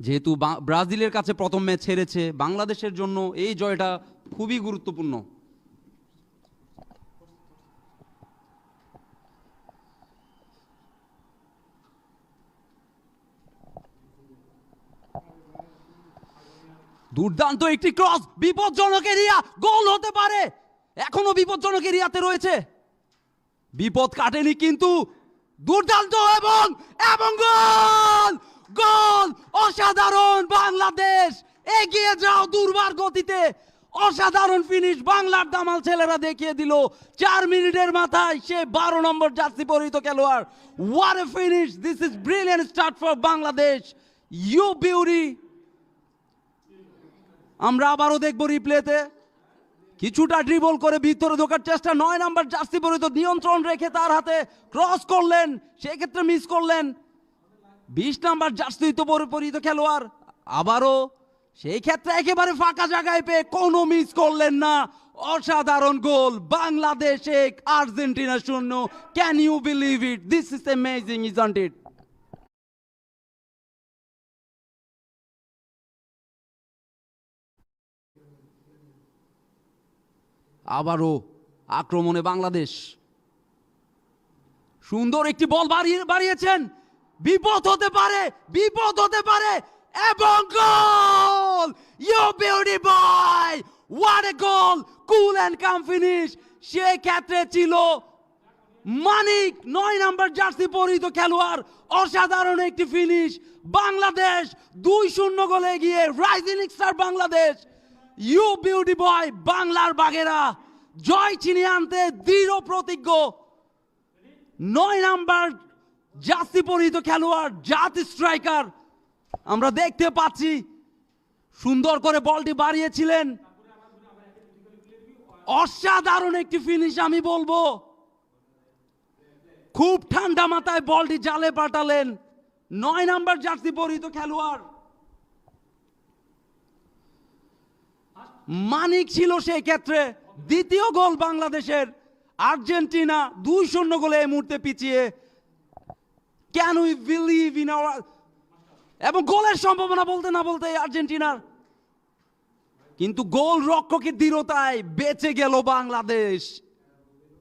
যেহেতু ব্রাজিলের কাছে প্রথম ম্যাচ হেরেছে, বাংলাদেশের জন্য এই জয়টা খুবই গুরুত্বপূর্ণ। দুর্দান্ত একটি ক্রস, বিপজ্জনক এরিয়া, গোল হতে পারে। এখনও বিপজ্জনক এরিয়াতে রয়েছে। বিপদ কাটেনি কিন্তু দুর্দান্ত এবং এবং গোল! অসাধারণ বাংলাদেশ! এগিয়ে যাও দুর্বার গতিতে! অসাধারণ ফিনিশ বাংলার দামাল ছেলেরা দেখিয়ে দিল। চার মিনিটের মাথায় সে বারো নম্বর জার্সি পরিহিত খেলোয়াড়। What a finish this is brilliant start for Bangladesh. You beauty আমরা আবারও দেখব রিপ্লেতে কিছুটা ড্রিবল করে ভিতরে ঢোকার চেষ্টা। নয় নাম্বার জার্সি পরিত নিয়ন্ত্রণ রেখে তার হাতে ক্রস করলেন। সেক্ষেত্রে মিস করলেন। বিশ নাম্বার জার্সি তো পরি- খেলোয়াড়। আবারও সেই ক্ষেত্রে একেবারে ফাঁকা জায়গায় পেয়ে কোনো মিস করলেন না। অসাধারণ গোল। বাংলাদেশ এক, আর্জেন্টিনা শূন্য। Can you believe it this is amazing isn't it আবারও আক্রমণে বাংলাদেশ। সুন্দর একটি বল বাড়িয়ে বাড়িয়েছেন। বিপদ হতে পারে, বিপদ হতে পারে, এবং goal you beauty boy what a goal cool and calm finish সে ক্ষেত্রে ছিল মানিক, নয় নাম্বার জার্সি পরিহিত খেলোয়াড়, অসাধারণ একটি ফিনিশ বাংলাদেশ দুই শূন্য গোলে গিয়ে rising star Bangladesh. You beauty boy বাংলার বাঘেরা। জয় ছিনিয়ে আনতে দৃঢ় প্রতিজ্ঞ। নয় নাম্বার জার্সি পরিহিত খেলোয়াড়, জাত স্ট্রাইকার আমরা দেখতে পাচ্ছি সুন্দর করে বলটি বাড়িয়েছিলেন। অসাধারণ একটি ফিনিশ আমি বলব। খুব ঠান্ডা মাথায় বলটি জালে পাঠালেন। নয় নাম্বার জার্সি পরিহিত খেলোয়াড়। মানিক ছিল সেই ক্ষেত্রে দ্বিতীয় গোল বাংলাদেশের। আর্জেন্টিনা দুই শূন্য গোলে এই মুহূর্তে পিছিয়ে can we believe in our এবং গোলের সম্ভাবনা বলতে না বলতে আর্জেন্টিনার। কিন্তু গোল রক্ষকের দৃঢ়তায় বেঁচে গেল বাংলাদেশ।